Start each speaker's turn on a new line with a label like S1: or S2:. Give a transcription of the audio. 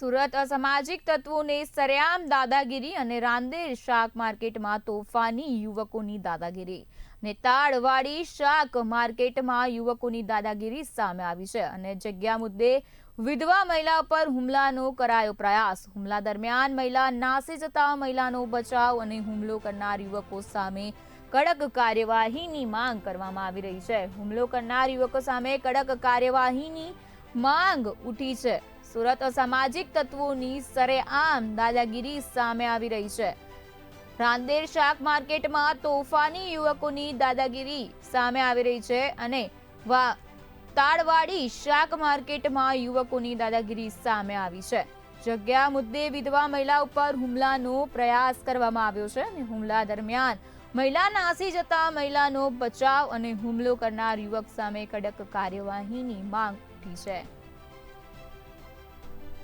S1: સુરત અસામાજિક તત્વોને સરેઆમ દાદાગીરી અને રાંદેર શાક માર્કેટમાં તોફાની યુવકોની દાદાગીરી. ને તાળવાડી શાક માર્કેટમાં યુવકોની દાદાગીરી સામે આવી છે અને જગ્યા મુદ્દે વિધવા મહિલા પર હુમલાનો કરાયો પ્રયાસ. હુમલા દરમિયાન મહિલા નાસી જતા મહિલાનો બચાવ અને હુમલો કરનાર યુવકો સામે કડક કાર્યવાહીની માંગ કરવામાં આવી રહી છે. હુમલો કરનાર યુવકો સામે કડક કાર્યવાહીની માંગ ઉઠી છે. સુરત અસામાજિક તત્વોની સરેઆમ દાદાગીરી સામે આવી રહી છે. રાંદેર શાક માર્કેટમાં તોફાની યુવકોની દાદાગીરી સામે આવી રહી છે અને વા તાળવાડી શાક માર્કેટમાં યુવકોની દાદાગીરી સામે આવી છે. જગ્યા મુદ્દે વિધવા મહિલા ઉપર હુમલાનો પ્રયાસ કરવામાં આવ્યો છે અને હુમલા દરમિયાન મહિલા નાસી જતા મહિલાનો બચાવ અને હુમલો કરનાર યુવક સામે કડક કાર્યવાહીની માંગ ઉઠી છે.